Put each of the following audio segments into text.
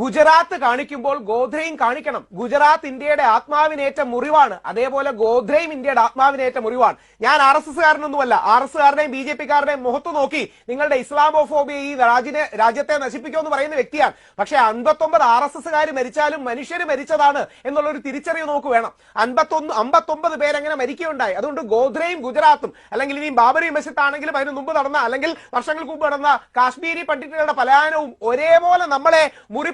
ഗുജറാത്ത് കാണിക്കുമ്പോൾ ഗോധ്രയും കാണിക്കണം. ഗുജറാത്ത് ഇന്ത്യയുടെ ആത്മാവിനേറ്റ മുറിവാണ്. അതേപോലെ ഗോധ്രയും ഇന്ത്യയുടെ ആത്മാവിനേറ്റ മുറിവാണ്. ഞാൻ ആർ എസ് എസ്കാരനൊന്നുമല്ല ആർ എസ് കാരനെയും ബി ജെ പിക്കാരുടെയും മുഖത്ത് നോക്കി നിങ്ങളുടെ ഇസ്ലാമോഫോബിയ ഈ രാജ്യത്തെ രാജ്യത്തെ നശിപ്പിക്കുമെന്ന് പറയുന്ന വ്യക്തിയാണ്. പക്ഷെ അൻപത്തൊമ്പത് ആർ എസ് എസ്കാർ മരിച്ചാലും മനുഷ്യർ മരിച്ചതാണ് എന്നുള്ള ഒരു തിരിച്ചറിവ് നോക്ക് വേണം. അൻപത്തൊന്ന് അമ്പത്തൊമ്പത് പേരെങ്ങനെ മരിക്കുകയുണ്ടായി. അതുകൊണ്ട് ഗോധ്രയും ഗുജറാത്തും അല്ലെങ്കിൽ ഇനി ബാബറി മസ്ജിദ് ആണെങ്കിലും അതിന് മുമ്പ് നടന്ന അല്ലെങ്കിൽ വർഷങ്ങൾക്ക് മുമ്പ് നടന്ന കാശ്മീരി പണ്ഡിറ്റുകളുടെ പലായനവും ഒരേപോലെ നമ്മളെ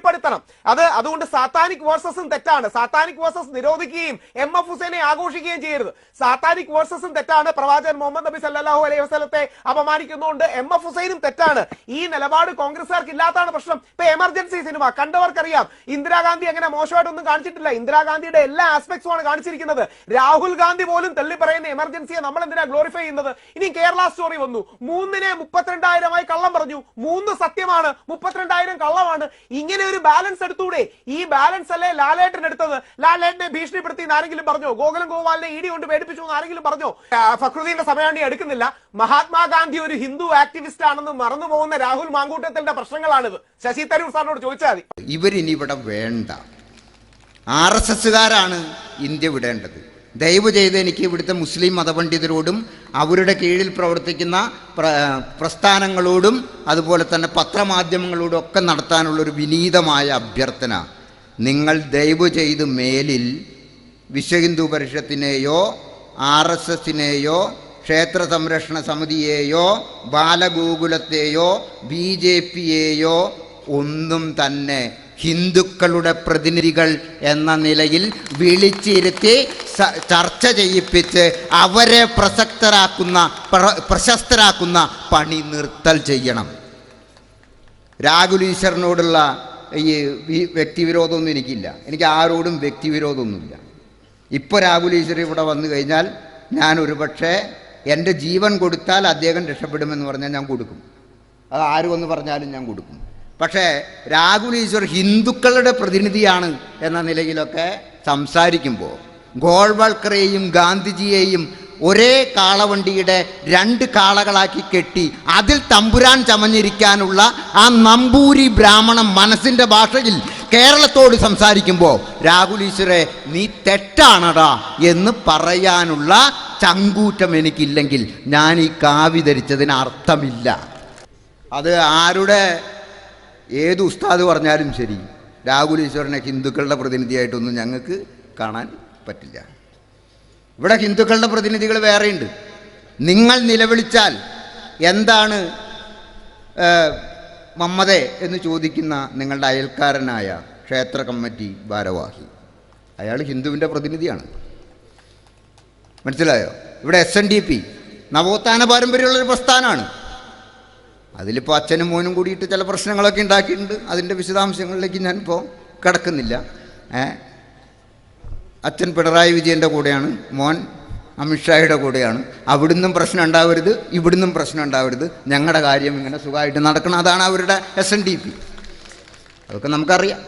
മുറിപ്പെടുത്തണം അത് അതുകൊണ്ട് സാത്താനിക് വേഴ്സസും തെറ്റാണ്. സാത്താനിക് വേഴ്സസ് നിരോധിക്കുകയും എം എഫ് ഹുസൈനെ ആഘോഷിക്കുകയും ചെയ്യരുത്. സാത്താനിക് വേഴ്സസും തെറ്റാണ്. പ്രവാചകൻ മുഹമ്മദ് നബി സല്ലാഹു അലൈഹി വസ്ലത്തെ അപമാനിക്കുന്നതുകൊണ്ട് എം എഫ് ഹുസൈനും തെറ്റാണ്. ഈ നിലപാട് കോൺഗ്രസ്സുകാർക്ക് ഇല്ലാത്തതാണ് പ്രശ്നം. ഇപ്പൊ എമർജൻസി സിനിമ കണ്ടവർക്കറിയാം. ഇന്ദിരാഗാന്ധി അങ്ങനെ മോശമായിട്ടൊന്നും കാണിച്ചിട്ടില്ല. ഇന്ദിരാഗാന്ധിയുടെ എല്ലാ ആസ്പെക്ട്സും ആണ് കാണിച്ചിരിക്കുന്നത്. രാഹുൽ ഗാന്ധി പോലും തള്ളി പറയുന്ന എമർജൻസിയെ നമ്മൾ എന്തിനാ ഗ്ലോറിഫൈ ചെയ്യുന്നത്? ഇനി കേരള സ്റ്റോറി വന്നു. മൂന്നിനെ മുപ്പത്തിരണ്ടായിരമായി കള്ളം പറഞ്ഞു. മൂന്ന് സത്യമാണ് മുപ്പത്തിരണ്ടായിരം കള്ളമാണ്. ഇങ്ങനെ ഒരു ബാലൻസ് എടുത്തൂടെ? ഈ ബാലൻസ് അല്ലേ ലാലേട്ടൻ എടുത്തത്? ലാലേട്ടനെ ഭീഷണിപ്പെടുത്തി ആരെങ്കിലും പറഞ്ഞോ? ഗോകുലം ഗോപാലിനെ ഇടി കൊണ്ട് പേടിപ്പിച്ചു എന്ന് ആരെങ്കിലും പറഞ്ഞോ ഫക്രുദ്ദീന്റെ സമയമാണ് എടുക്കുന്നില്ല. മഹാത്മാഗാന്ധി ഒരു ഹിന്ദു ആക്ടിവിസ്റ്റ് ആണെന്ന് മറന്നു പോകുന്ന രാഹുൽ മാങ്കൂട്ടത്തിന്റെ പ്രശ്നങ്ങളാണിത്. ശശി തരൂർ സാറിനോട് ചോദിച്ചാൽ മതി. ഇവരിനി ഇവിടെ വേണ്ട. ആർ എസ് എസ്സുകാരാണ് ഇന്ത്യ വിടേണ്ടത്. ദയവ് ചെയ്ത് എനിക്ക് ഇവിടുത്തെ മുസ്ലിം മതപണ്ഡിതരോടും അവരുടെ കീഴിൽ പ്രവർത്തിക്കുന്ന പ്ര- പ്രസ്ഥാനങ്ങളോടും അതുപോലെ തന്നെ പത്രമാധ്യമങ്ങളോടും ഒക്കെ നടത്താനുള്ളൊരു വിനീതമായ അഭ്യർത്ഥന. നിങ്ങൾ ദയവ് ചെയ്ത് മേലിൽ വിശ്വഹിന്ദു പരിഷത്തിനെയോ ആർ എസ് എസിനെയോ ക്ഷേത്ര സംരക്ഷണ സമിതിയെയോ ബാലഗോകുലത്തെയോ ബി ജെ പിയെയോ ഒന്നും തന്നെ ഹിന്ദുക്കളുടെ പ്രതിനിധികൾ എന്ന നിലയിൽ വിളിച്ചിരുത്തി ചർച്ച ചെയ്യിപ്പിച്ച് അവരെ പ്രസക്തരാക്കുന്ന പ്രശസ്തരാക്കുന്ന പണി നിർത്തൽ ചെയ്യണം. രാഹുൽ ഈശ്വരനോടുള്ള ഈ വ്യക്തിവിരോധമൊന്നും എനിക്കില്ല. എനിക്ക് ആരോടും വ്യക്തിവിരോധമൊന്നുമില്ല. ഇപ്പോൾ രാഹുൽ ഈശ്വർ ഇവിടെ വന്നു കഴിഞ്ഞാൽ ഞാൻ ഒരുപക്ഷെ എന്റെ ജീവൻ കൊടുത്താൽ അദ്ദേഹം രക്ഷപ്പെടുമെന്ന് പറഞ്ഞാൽ ഞാൻ കൊടുക്കും. അത് ആര് വന്ന് പറഞ്ഞാലും ഞാൻ കൊടുക്കും. പക്ഷേ രാഹുൽ ഈശ്വർ ഹിന്ദുക്കളുടെ പ്രതിനിധിയാണ് എന്ന നിലയിലൊക്കെ സംസാരിക്കുമ്പോൾ ഗോൾവൾക്കറേയും ഗാന്ധിജിയെയും ഒരേ കാളവണ്ടിയുടെ രണ്ട് കാളകളാക്കി കെട്ടി അതിൽ തമ്പുരാൻ ചമഞ്ഞിരിക്കാനുള്ള ആ നമ്പൂരി ബ്രാഹ്മണ മനസ്സിന്റെ ഭാഷയിൽ കേരളത്തോട് സംസാരിക്കുമ്പോൾ രാഹുൽ ഈശ്വരെ നീ തെറ്റാണടാ എന്ന് പറയാനുള്ള ചങ്കൂറ്റം എനിക്കില്ലെങ്കിൽ ഞാൻ ഈ കാവി ധരിച്ചതിന് അർത്ഥമില്ല. അത് ആരുടെ ഏത് ഉസ്താദ് പറഞ്ഞാലും ശരി. രാഹുൽ ഈശ്വരനെ ഹിന്ദുക്കളുടെ പ്രതിനിധിയായിട്ടൊന്നും ഞങ്ങൾക്ക് കാണാൻ പറ്റില്ല. ഇവിടെ ഹിന്ദുക്കളുടെ പ്രതിനിധികൾ വേറെയുണ്ട്. നിങ്ങൾ നിലവിളിച്ചാൽ എന്താണ് മമ്മത എന്ന് ചോദിക്കുന്ന നിങ്ങളുടെ അയൽക്കാരനായ ക്ഷേത്ര കമ്മിറ്റി ഭാരവാഹി. അയാൾ ഹിന്ദുവിന്റെ പ്രതിനിധിയാണ്. മനസ്സിലായോ? ഇവിടെ എസ് എൻ ഡി പി നവോത്ഥാന പാരമ്പര്യമുള്ളൊരു പ്രസ്ഥാനമാണ്. അതിലിപ്പോൾ അച്ഛനും മോനും കൂടിയിട്ട് ചില പ്രശ്നങ്ങളൊക്കെ ഉണ്ടാക്കിയിട്ടുണ്ട്. അതിന്റെ വിശദാംശങ്ങളിലേക്ക് ഞാനിപ്പോൾ കിടക്കുന്നില്ല. അച്ഛൻ പിണറായി വിജയന്റെ കൂടെയാണ് മോൻ അമിത്ഷായുടെ കൂടെയാണ്. അവിടുന്നും പ്രശ്നം ഉണ്ടാവരുത് ഇവിടുന്നും പ്രശ്നം ഉണ്ടാവരുത്. ഞങ്ങളുടെ കാര്യം ഇങ്ങനെ സുഖമായിട്ട് നടക്കണം. അതാണ് അവരുടെ എസ് എൻ ഡി പി അതൊക്കെ നമുക്കറിയാം.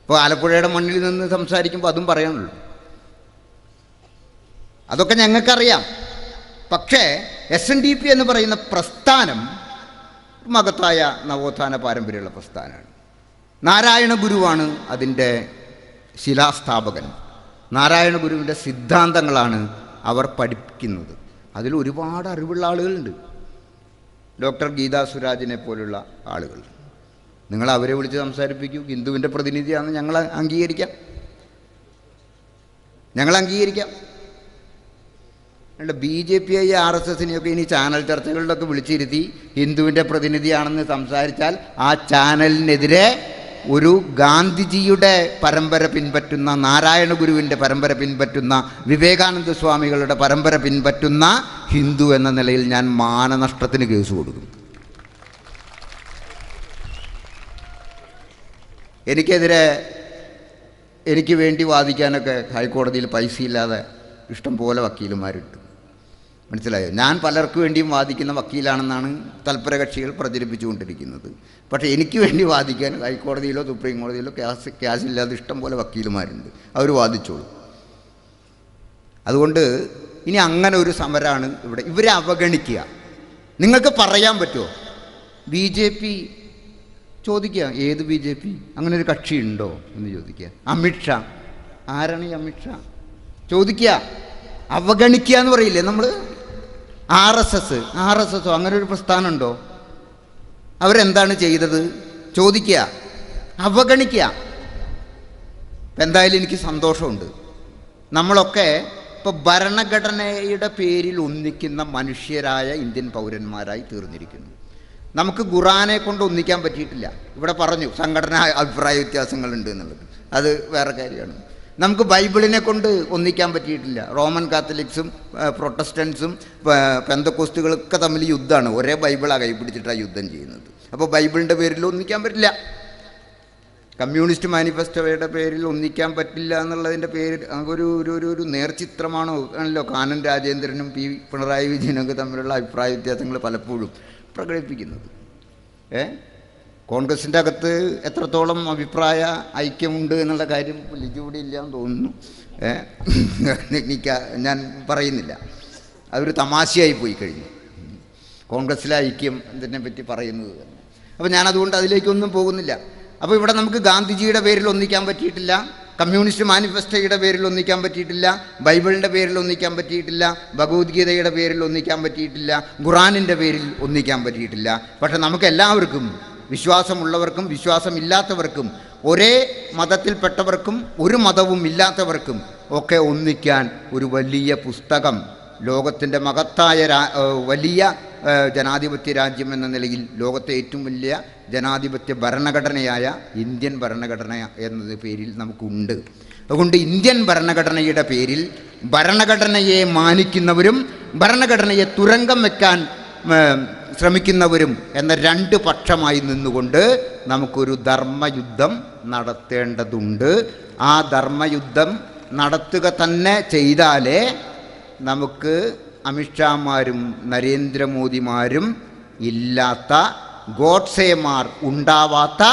ഇപ്പോൾ ആലപ്പുഴയുടെ മണ്ണിൽ നിന്ന് സംസാരിക്കുമ്പോൾ അതും പറയാനുള്ളൂ. അതൊക്കെ ഞങ്ങൾക്കറിയാം. പക്ഷേ എസ് എൻ ഡി പി എന്ന് പറയുന്ന പ്രസ്ഥാനം മകത്തായ നവോത്ഥാന പാരമ്പര്യമുള്ള പ്രസ്ഥാനമാണ്. നാരായണ ഗുരുവാണ് അതിന്റെ ശിലാസ്ഥാപകൻ. നാരായണ ഗുരുവിന്റെ സിദ്ധാന്തങ്ങളാണ് അവർ പഠിപ്പിക്കുന്നത്. അതിൽ ഒരുപാട് അറിവുള്ള ആളുകളുണ്ട്. ഡോക്ടർ ഗീതാ സുരാജിനെ പോലുള്ള ആളുകൾ. നിങ്ങൾ അവരെ വിളിച്ച് സംസാരിപ്പിക്കൂ. ഹിന്ദുവിന്റെ പ്രതിനിധിയാണെന്ന് ഞങ്ങൾ അംഗീകരിക്കാം. ഞങ്ങൾ അംഗീകരിക്കാം. അല്ല B J P I R S എസിനെയൊക്കെ ഇനി ചാനൽ ചർച്ചകളിലൊക്കെ വിളിച്ചിരുത്തി ഹിന്ദുവിന്റെ പ്രതിനിധിയാണെന്ന് സംസാരിച്ചാൽ ആ ചാനലിനെതിരെ ഒരു ഗാന്ധിജിയുടെ പരമ്പര പിൻപറ്റുന്ന നാരായണ ഗുരുവിന്റെ പരമ്പര പിൻപറ്റുന്ന വിവേകാനന്ദ സ്വാമികളുടെ പരമ്പര പിൻപറ്റുന്ന ഹിന്ദു എന്ന നിലയിൽ ഞാൻ മാനനഷ്ടത്തിന് കേസ് കൊടുക്കും. എനിക്കെതിരെ എനിക്ക് വേണ്ടി വാദിക്കാനൊക്കെ ഹൈക്കോടതിയിൽ പൈസയില്ലാതെ ഇഷ്ടം പോലെ വക്കീലുമാരുണ്ട്. മനസ്സിലായോ? ഞാൻ പലർക്കു വേണ്ടിയും വാദിക്കുന്ന വക്കീലാണെന്നാണ് തൽപര കക്ഷികൾ പ്രചരിപ്പിച്ചുകൊണ്ടിരിക്കുന്നത്. പക്ഷേ എനിക്ക് വേണ്ടി വാദിക്കാൻ ഹൈക്കോടതിയിലോ സുപ്രീം കോടതിയിലോ ക്യാസ് ക്യാഷില്ലാതെ ഇഷ്ടം പോലെ വക്കീലുമാരുണ്ട്. അവർ വാദിച്ചോളൂ. അതുകൊണ്ട് ഇനി അങ്ങനെ ഒരു സമരമാണ് ഇവിടെ. ഇവരെ അവഗണിക്കുക. നിങ്ങൾക്ക് പറയാൻ പറ്റുമോ? ബി ജെ പി ചോദിക്കുക ഏത് ബി ജെ പി? അങ്ങനെ ഒരു കക്ഷി ഉണ്ടോ എന്ന് ചോദിക്കുക. അമിത്ഷാ ആരാണ് ഈ അമിത്ഷാ ചോദിക്കുക. അവഗണിക്കുക എന്ന് പറയില്ലേ നമ്മൾ R S S R S എസോ അങ്ങനെ ഒരു പ്രസ്ഥാനമുണ്ടോ? അവരെന്താണ് ചെയ്തത്? ചോദിക്കുക അവഗണിക്കുക. എന്തായാലും എനിക്ക് സന്തോഷമുണ്ട്. നമ്മളൊക്കെ ഇപ്പോൾ ഭരണഘടനയുടെ പേരിൽ ഒന്നിക്കുന്ന മനുഷ്യരായ ഇന്ത്യൻ പൗരന്മാരായി തീർന്നിരിക്കുന്നു. നമുക്ക് ഖുറാനെ കൊണ്ട് ഒന്നിക്കാൻ പറ്റിയിട്ടില്ല. ഇവിടെ പറഞ്ഞു സംഘടനാ അഭിപ്രായ വ്യത്യാസങ്ങളുണ്ട് എന്നുള്ളത്. അത് വേറെ കാര്യമാണ്. നമുക്ക് ബൈബിളിനെ കൊണ്ട് ഒന്നിക്കാൻ പറ്റിയിട്ടില്ല. റോമൻ കാത്തലിക്സും ഏഹ്, പ്രൊട്ടസ്റ്റൻസും പെന്തക്കോസ്റ്റുകളൊക്കെ തമ്മിൽ യുദ്ധമാണ്. ഒരേ ബൈബിളാണ് കൈപിടിച്ചിട്ടാണ് യുദ്ധം ചെയ്യുന്നത്. അപ്പോൾ ബൈബിളിന്റെ പേരിൽ ഒന്നിക്കാൻ പറ്റില്ല. കമ്മ്യൂണിസ്റ്റ് മാനിഫെസ്റ്റോയുടെ പേരിൽ ഒന്നിക്കാൻ പറ്റില്ല എന്നുള്ളതിന്റെ പേരിൽ ഒരു ഒരു ഒരു ഒരു നേർചിത്രമാണോ? ആണല്ലോ. കാനൻ രാജേന്ദ്രനും പി പിണറായി വിജയനൊക്കെ തമ്മിലുള്ള അഭിപ്രായ വ്യത്യാസങ്ങൾ പലപ്പോഴും പ്രകടിപ്പിക്കുന്നത്. ഏ? കോൺഗ്രസിന്റെ അകത്ത് എത്രത്തോളം അഭിപ്രായ ഐക്യമുണ്ട് എന്നുള്ള കാര്യം ലിജു ഇല്ല എന്ന് തോന്നുന്നു. എനിക്ക് ഞാൻ പറയുന്നില്ല. അതൊരു തമാശയായി പോയി കഴിഞ്ഞു. കോൺഗ്രസ്സിലെ ഐക്യം ഇതിനെ പറ്റി പറയുന്നത്? തന്നെ അപ്പോൾ ഞാൻ അതുകൊണ്ട് അതിലേക്കൊന്നും പോകുന്നില്ല. അപ്പോൾ ഇവിടെ നമുക്ക് ഗാന്ധിജിയുടെ പേരിൽ ഒന്നിക്കാൻ പറ്റിയിട്ടില്ല. കമ്മ്യൂണിസ്റ്റ് മാനിഫെസ്റ്റോയുടെ പേരിൽ ഒന്നിക്കാൻ പറ്റിയിട്ടില്ല. ബൈബിളിന്റെ പേരിൽ ഒന്നിക്കാൻ പറ്റിയിട്ടില്ല. ഭഗവത്ഗീതയുടെ പേരിൽ ഒന്നിക്കാൻ പറ്റിയിട്ടില്ല. ഖുറാനിന്റെ പേരിൽ ഒന്നിക്കാൻ പറ്റിയിട്ടില്ല. പക്ഷെ നമുക്ക് എല്ലാവർക്കും വിശ്വാസമുള്ളവർക്കും വിശ്വാസമില്ലാത്തവർക്കും ഒരേ മതത്തിൽപ്പെട്ടവർക്കും ഒരു മതവും ഇല്ലാത്തവർക്കും ഒക്കെ ഒന്നിക്കാൻ ഒരു വലിയ പുസ്തകം. ലോകത്തിന്റെ മഹത്തായ വലിയ ജനാധിപത്യ രാജ്യം എന്ന നിലയിൽ ലോകത്തെ ഏറ്റവും വലിയ ജനാധിപത്യ ഭരണഘടനയായ ഇന്ത്യൻ ഭരണഘടന എന്നത് പേരിൽ നമുക്കുണ്ട്. അതുകൊണ്ട് ഇന്ത്യൻ ഭരണഘടനയുടെ പേരിൽ ഭരണഘടനയെ മാനിക്കുന്നവരും ഭരണഘടനയെ തുരങ്കം വെക്കാൻ ശ്രമിക്കുന്നവരും എന്ന രണ്ട് പക്ഷമായി നിന്നുകൊണ്ട് നമുക്കൊരു ധർമ്മയുദ്ധം നടത്തേണ്ടതുണ്ട്. ആ ധർമ്മയുദ്ധം നടത്തുക തന്നെ ചെയ്താലേ നമുക്ക് അമിത്ഷാമാരും നരേന്ദ്രമോദിമാരും ഇല്ലാത്ത ഗോഡ്സേമാർ ഉണ്ടാവാത്ത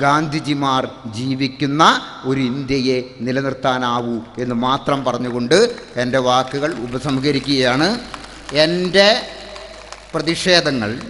ഗാന്ധിജിമാർ ജീവിക്കുന്ന ഒരു ഇന്ത്യയെ നിലനിർത്താനാവൂ എന്ന് മാത്രം പറഞ്ഞുകൊണ്ട് എന്റെ വാക്കുകൾ ഉപസംഹരിക്കുകയാണ്. എന്റെ പ്രതിഷേധങ്ങൾ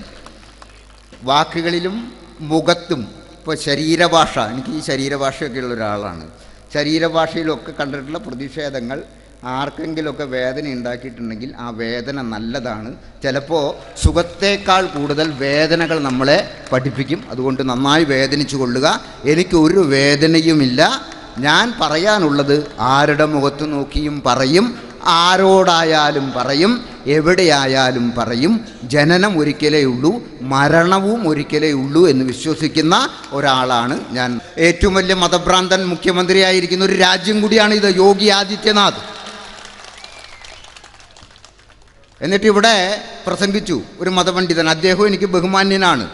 വാക്കുകളിലും മുഖത്തും ഇപ്പോൾ ശരീരഭാഷ എനിക്ക് ഈ ശരീരഭാഷയൊക്കെ ഉള്ള ഒരാളാണ്. ശരീരഭാഷയിലൊക്കെ കണ്ടിട്ടുള്ള പ്രതിഷേധങ്ങൾ ആർക്കെങ്കിലുമൊക്കെ വേദന ഉണ്ടാക്കിയിട്ടുണ്ടെങ്കിൽ ആ വേദന നല്ലതാണ്. ചിലപ്പോൾ സുഖത്തേക്കാൾ കൂടുതൽ വേദനകൾ നമ്മളെ പഠിപ്പിക്കും. അതുകൊണ്ട് നന്നായി വേദനിച്ചു കൊള്ളുക. എനിക്കൊരു വേദനയുമില്ല. ഞാൻ പറയാനുള്ളത് ആരുടെ മുഖത്ത് നോക്കിയും പറയും. ആരോടായാലും പറയും എവിടെയായാലും പറയും. ജനനം ഒരിക്കലേ ഉള്ളൂ മരണവും ഒരിക്കലേ ഉള്ളൂ എന്ന് വിശ്വസിക്കുന്ന ഒരാളാണ് ഞാൻ. ഏറ്റവും വലിയ മതഭ്രാന്തൻ മുഖ്യമന്ത്രിയായിരിക്കുന്ന ഒരു രാജ്യം കൂടിയാണ് ഇത് യോഗി ആദിത്യനാഥ്. എന്നിട്ട് ഇവിടെ പ്രസംഗിച്ചു ഒരു മതപണ്ഡിതൻ അദ്ദേഹം എനിക്ക് ബഹുമാന്യനാണ്.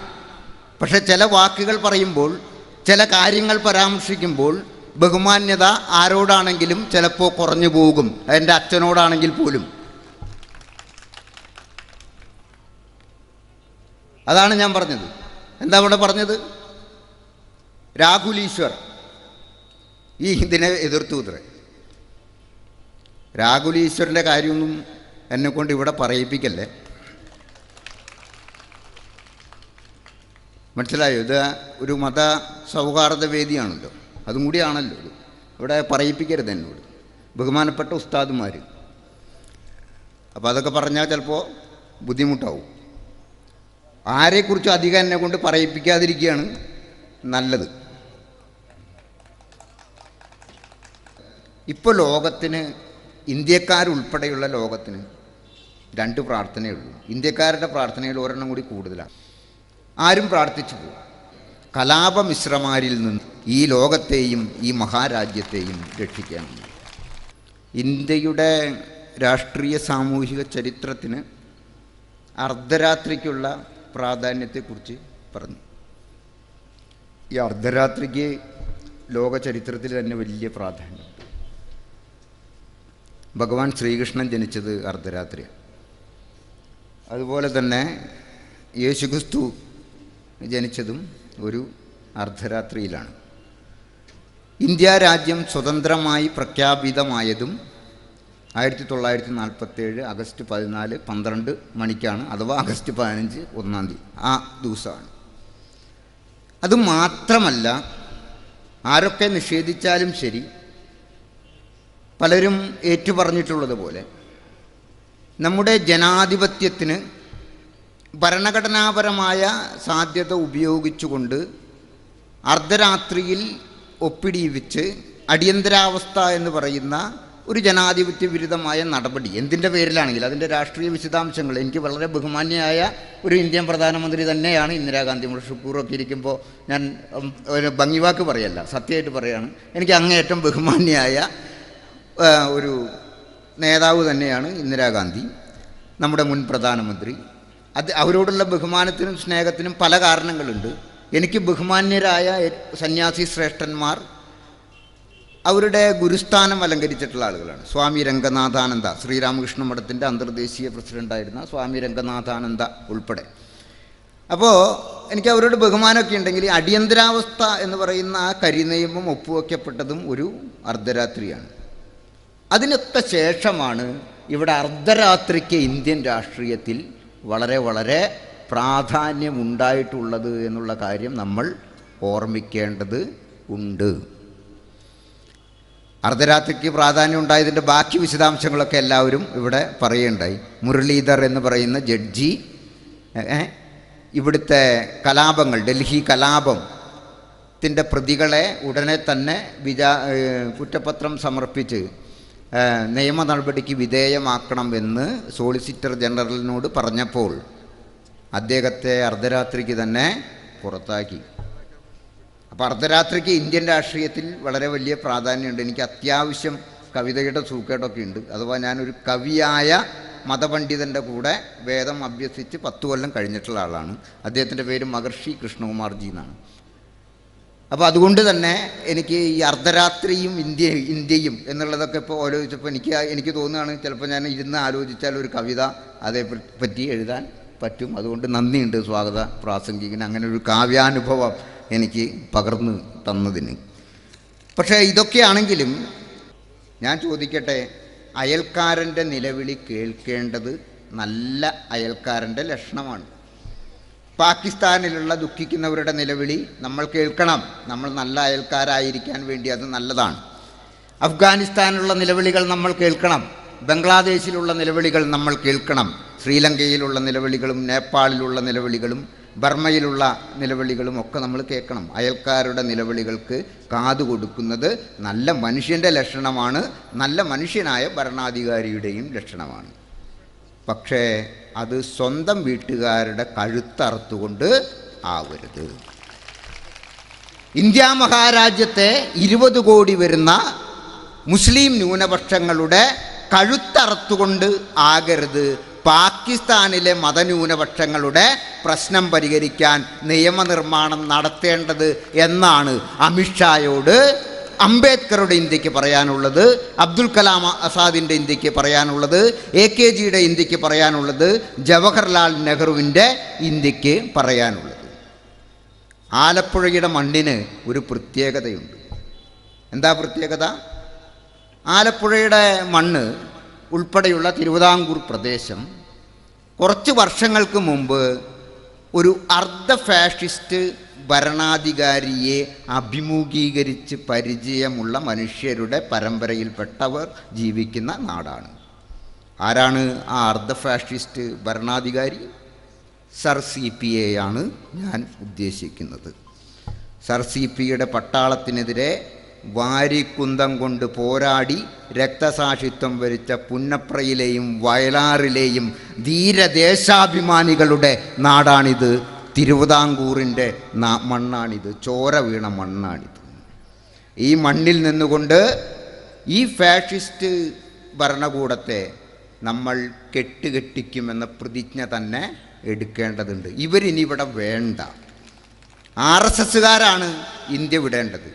പക്ഷെ ചില വാക്കുകൾ പറയുമ്പോൾ ചില കാര്യങ്ങൾ പരാമർശിക്കുമ്പോൾ ബഹുമാന്യത ആരോടാണെങ്കിലും ചിലപ്പോൾ കുറഞ്ഞു പോകും. എന്റെ അച്ഛനോടാണെങ്കിൽ പോലും. അതാണ് ഞാൻ പറഞ്ഞത്. എന്താ ഇവിടെ പറഞ്ഞത്? രാഹുൽ ഈശ്വർ ഈ ഇതിനെ എതിർത്തു ഇത്രേ രാഹുൽ ഈശ്വറിന്റെ കാര്യമൊന്നും എന്നെ കൊണ്ട് ഇവിടെ പറയിപ്പിക്കല്ലേ? മനസ്സിലായോ? ഇത് ഒരു മത സൗഹാർദ്ദ വേദിയാണല്ലോ അതും കൂടിയാണല്ലോ ഇവിടെ പറയിപ്പിക്കരുത് എന്നോട്. ബഹുമാനപ്പെട്ട ഉസ്താദുമാർ അപ്പോൾ അതൊക്കെ പറഞ്ഞാൽ ചിലപ്പോൾ ബുദ്ധിമുട്ടാവും. ആരെക്കുറിച്ചും അധികം എന്നെ കൊണ്ട് പറയിപ്പിക്കാതിരിക്കുകയാണ് നല്ലത്. ഇപ്പോൾ ലോകത്തിന് ഇന്ത്യക്കാരുൾപ്പെടെയുള്ള ലോകത്തിന് രണ്ട് പ്രാർത്ഥനയേ ഉള്ളൂ ഇന്ത്യക്കാരുടെ പ്രാർത്ഥനയിൽ ഒരെണ്ണം കൂടി കൂടുതലാണ്. ആരും പ്രാർത്ഥിച്ചു പോകും കലാപമിശ്രമാരിൽ നിന്ന് ഈ ലോകത്തെയും ഈ മഹാരാജ്യത്തെയും രക്ഷിക്കണം. ഇന്ത്യയുടെ രാഷ്ട്രീയ സാമൂഹിക ചരിത്രത്തിന് അർദ്ധരാത്രിക്കുള്ള പ്രാധാന്യത്തെക്കുറിച്ച് പറഞ്ഞു. ഈ അർദ്ധരാത്രിക്ക് ലോക ചരിത്രത്തിൽ തന്നെ വലിയ പ്രാധാന്യം. ഭഗവാൻ ശ്രീകൃഷ്ണൻ ജനിച്ചത് അർദ്ധരാത്രിയാണ്. അതുപോലെ തന്നെ യേശുക്രിസ്തു ജനിച്ചതും ഒരു അർദ്ധരാത്രിയിലാണ്. ഇന്ത്യ രാജ്യം സ്വതന്ത്രമായി പ്രഖ്യാപിതമായതും ആയിരത്തി തൊള്ളായിരത്തി നാൽപ്പത്തേഴ് ആഗസ്റ്റ് പതിനാല് പന്ത്രണ്ട് മണിക്കാണ് അഥവാ ആഗസ്റ്റ് പതിനഞ്ച് ഒന്നാം തീയതി ആ ദിവസമാണ്. അത് മാത്രമല്ല ആരൊക്കെ നിഷേധിച്ചാലും ശരി പലരും ഏറ്റുപറഞ്ഞിട്ടുള്ളതുപോലെ നമ്മുടെ ജനാധിപത്യത്തിന് ഭരണഘടനാപരമായ സാധ്യത ഉപയോഗിച്ചുകൊണ്ട് അർദ്ധരാത്രിയിൽ ഒപ്പിടിയിപ്പിച്ച് അടിയന്തരാവസ്ഥ എന്ന് പറയുന്ന ഒരു ജനാധിപത്യ വിരുദ്ധമായ നടപടി. എന്തിന്റെ പേരിലാണെങ്കിൽ അതിന്റെ രാഷ്ട്രീയ വിശദാംശങ്ങൾ. എനിക്ക് വളരെ ബഹുമാന്യയായ ഒരു ഇന്ത്യൻ പ്രധാനമന്ത്രി തന്നെയാണ് ഇന്ദിരാഗാന്ധി. ഷുക്കൂറൊക്കെ ഇരിക്കുമ്പോൾ ഞാൻ ഒരു ഭംഗിവാക്ക് പറയല്ല സത്യമായിട്ട് പറയാണ്. എനിക്ക് അങ്ങേയറ്റം ബഹുമാന്യയായ ഒരു നേതാവ് തന്നെയാണ് ഇന്ദിരാഗാന്ധി നമ്മുടെ മുൻ പ്രധാനമന്ത്രി. അത് അവരോടുള്ള ബഹുമാനത്തിനും സ്നേഹത്തിനും പല കാരണങ്ങളുണ്ട്. എനിക്ക് ബഹുമാന്യരായ സന്യാസി ശ്രേഷ്ഠന്മാർ അവരുടെ ഗുരുസ്ഥാനം അലങ്കരിച്ചിട്ടുള്ള ആളുകളാണ്. സ്വാമി രംഗനാഥാനന്ദ ശ്രീരാമകൃഷ്ണ മഠത്തിന്റെ അന്തർദേശീയ പ്രസിഡന്റായിരുന്ന സ്വാമി രംഗനാഥാനന്ദ ഉൾപ്പെടെ. അപ്പോൾ എനിക്ക് അവരോട് ബഹുമാനമൊക്കെ ഉണ്ടെങ്കിൽ അടിയന്തരാവസ്ഥ എന്ന് പറയുന്ന ആ കരിനിയമം ഒപ്പുവെക്കപ്പെട്ടതും ഒരു അർദ്ധരാത്രിയാണ്. അതിനൊക്കെ ശേഷമാണ് ഇവിടെ അർദ്ധരാത്രിക്ക് ഇന്ത്യൻ രാഷ്ട്രീയത്തിൽ വളരെ വളരെ പ്രാധാന്യമുണ്ടായിട്ടുള്ളത് എന്നുള്ള കാര്യം നമ്മൾ ഓർമ്മിക്കേണ്ടത് ഉണ്ട്. അർദ്ധരാത്രിക്ക് പ്രാധാന്യം ഉണ്ടായതിന്റെ ബാക്കി വിശദാംശങ്ങളൊക്കെ എല്ലാവരും ഇവിടെ പറയുണ്ടായി. മുരളീധർ എന്ന് പറയുന്ന ജഡ്ജി ഇവിടുത്തെ കലാപങ്ങൾ ഡൽഹി കലാപം ത്തിന്റെ പ്രതികളെ ഉടനെ തന്നെ വിചാ കുറ്റപത്രം സമർപ്പിച്ച് നിയമ നടപടിക്ക് വിധേയമാക്കണം എന്ന് സോളിസിറ്റർ ജനറലിനോട് പറഞ്ഞപ്പോൾ അദ്ദേഹത്തെ അർദ്ധരാത്രിക്ക് തന്നെ പുറത്താക്കി. അപ്പോൾ അർദ്ധരാത്രിക്ക് ഇന്ത്യൻ രാഷ്ട്രീയത്തിൽ വളരെ വലിയ പ്രാധാന്യമുണ്ട്. എനിക്ക് അത്യാവശ്യം കവിതയുടെ സൂക്കേടൊക്കെ ഉണ്ട്. അഥവാ ഞാനൊരു കവിയായ മതപണ്ഡിതന്റെ കൂടെ വേദം അഭ്യസിച്ച് പത്ത് കൊല്ലം കഴിഞ്ഞിട്ടുള്ള ആളാണ്. അദ്ദേഹത്തിന്റെ പേര് മഹർഷി കൃഷ്ണകുമാർജി എന്നാണ്. അപ്പോൾ അതുകൊണ്ട് തന്നെ എനിക്ക് ഈ അർദ്ധരാത്രിയും ഇന്ത്യ ഇന്ത്യയും എന്നുള്ളതൊക്കെ ഇപ്പോൾ ആലോചിച്ചപ്പോൾ എനിക്ക് എനിക്ക് തോന്നുകയാണ് ചിലപ്പോൾ ഞാൻ ഇരുന്ന് ആലോചിച്ചാൽ ഒരു കവിത അതേ പറ്റി എഴുതാൻ പറ്റും. അതുകൊണ്ട് നന്ദിയുണ്ട് സ്വാഗത പ്രാസംഗികന്. അങ്ങനെ ഒരു കാവ്യാനുഭവം എനിക്ക് പകർന്നു തന്നതിന്. പക്ഷേ ഇതൊക്കെയാണെങ്കിലും ഞാൻ ചോദിക്കട്ടെ അയൽക്കാരന്റെ നിലവിളി കേൾക്കേണ്ടത് നല്ല അയൽക്കാരന്റെ ലക്ഷണമാണ്. പാകിസ്ഥാനിലുള്ള ദുഃഖിക്കുന്നവരുടെ നിലവിളി നമ്മൾ കേൾക്കണം. നമ്മൾ നല്ല അയൽക്കാരായിരിക്കാൻ വേണ്ടി അത് നല്ലതാണ്. അഫ്ഗാനിസ്ഥാനിലുള്ള നിലവിളികൾ നമ്മൾ കേൾക്കണം. ബംഗ്ലാദേശിലുള്ള നിലവിളികൾ നമ്മൾ കേൾക്കണം. ശ്രീലങ്കയിലുള്ള നിലവിളികളും നേപ്പാളിലുള്ള നിലവിളികളും ബർമ്മയിലുള്ള നിലവിളികളും ഒക്കെ നമ്മൾ കേൾക്കണം. അയൽക്കാരുടെ നിലവിളികൾക്ക് കാതു കൊടുക്കുന്നത് നല്ല മനുഷ്യന്റെ ലക്ഷണമാണ്. നല്ല മനുഷ്യനായ ഭരണാധികാരിയുടെയും ലക്ഷണമാണ്. പക്ഷേ അത് സ്വന്തം വീട്ടുകാരുടെ കഴുത്തറുത്തുകൊണ്ട് ആവരുത്. ഇന്ത്യ മഹാരാജ്യത്തെ ഇരുപത് കോടി വരുന്ന മുസ്ലിം ന്യൂനപക്ഷങ്ങളുടെ കഴുത്തറുത്തുകൊണ്ട് ആകരുത്. പാകിസ്ഥാനിലെ മതന്യൂനപക്ഷങ്ങളുടെ പ്രശ്നം പരിഹരിക്കാൻ നിയമനിർമ്മാണം നടത്തേണ്ടത് എന്നാണ് അമിത്ഷായോട് അംബേദ്കറുടെ ഇന്ത്യയ്ക്ക് പറയാനുള്ളത് അബ്ദുൽ കലാം ആസാദിന്റെ ഇന്ത്യയ്ക്ക് പറയാനുള്ളത് എ കെ ജിയുടെ ഇന്ത്യയ്ക്ക് പറയാനുള്ളത് ജവഹർലാൽ നെഹ്റുവിന്റെ ഇന്ത്യയ്ക്ക് പറയാനുള്ളത്. ആലപ്പുഴയുടെ മണ്ണിന് ഒരു പ്രത്യേകതയുണ്ട്. എന്താ പ്രത്യേകത? ആലപ്പുഴയുടെ മണ്ണ് ഉൾപ്പെടെയുള്ള തിരുവിതാംകൂർ പ്രദേശം കുറച്ച് വർഷങ്ങൾക്ക് മുമ്പ് ഒരു അർദ്ധ ഫാഷിസ്റ്റ് ഭരണാധികാരിയെ അഭിമുഖീകരിച്ച് പരിചയമുള്ള മനുഷ്യരുടെ പരമ്പരയിൽപ്പെട്ടവർ ജീവിക്കുന്ന നാടാണ്. ആരാണ് ആ അർദ്ധ ഫാഷിസ്റ്റ് ഭരണാധികാരി? സർ സി പി എയാണ് ഞാൻ ഉദ്ദേശിക്കുന്നത്. സർ സി പിയുടെ പട്ടാളത്തിനെതിരെ വാരിക്കുന്തം കൊണ്ട് പോരാടി രക്തസാക്ഷിത്വം വരിച്ച പുന്നപ്രയിലെയും വയലാറിലെയും ധീരദേശാഭിമാനികളുടെ നാടാണിത്. തിരുവിതാംകൂറിന്റെ മണ്ണാണിത്. ചോര വീണ മണ്ണാണിത്. ഈ മണ്ണിൽ നിന്നുകൊണ്ട് ഈ ഫാഷിസ്റ്റ് ഭരണകൂടത്തെ നമ്മൾ കെട്ടുകെട്ടിക്കുമെന്ന പ്രതിജ്ഞ തന്നെ എടുക്കേണ്ടതുണ്ട്. ഇവരിനി ഇവിടെ വേണ്ട. ആർ എസ് എസ്സുകാരാണ് ഇന്ത്യ വിടേണ്ടത്.